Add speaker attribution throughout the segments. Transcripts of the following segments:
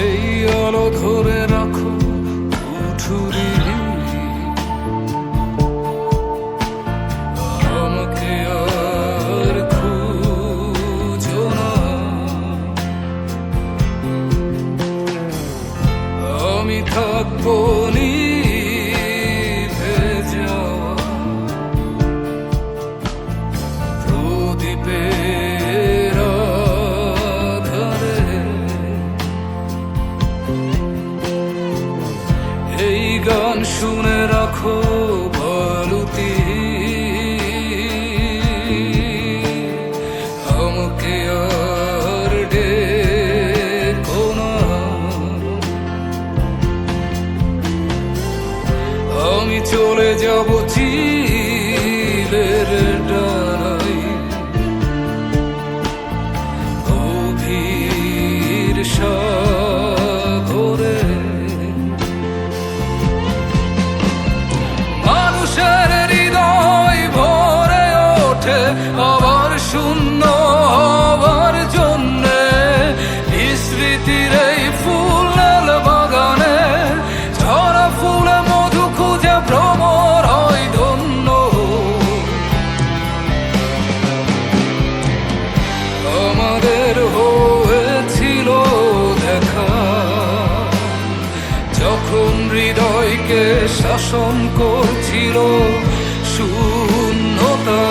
Speaker 1: এই আলো ধরে রাখো উঠুরি গান শুনে রাখো ভালুতি। আমাকে আর ডে আমি চলে যাব চি ওঠে আবার শূন্য হবার জন্যে স্মৃতির এই ফুলের বাগানে ঝরা ফুলে মধু খুঁজে ভ্রমর হয় ধন্য। আমাদের হয়েছিল দেখা, যখন হৃদয়কে শাসন করছিল শূন্যতা।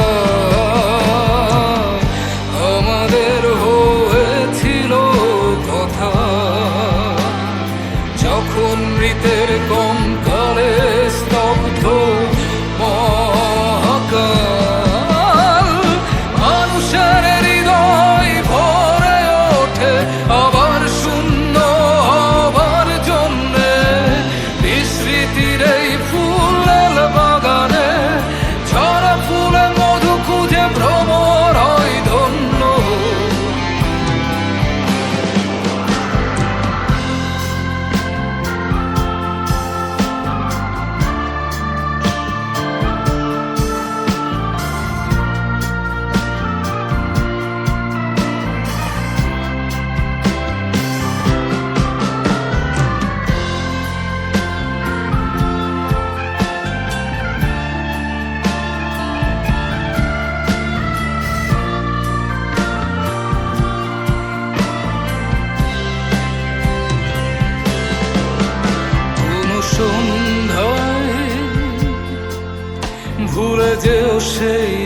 Speaker 1: সেই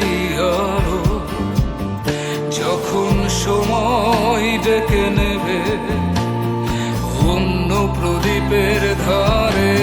Speaker 1: আলো যখন সময় ডেকে নেবে অন্য প্রদীপের ধারে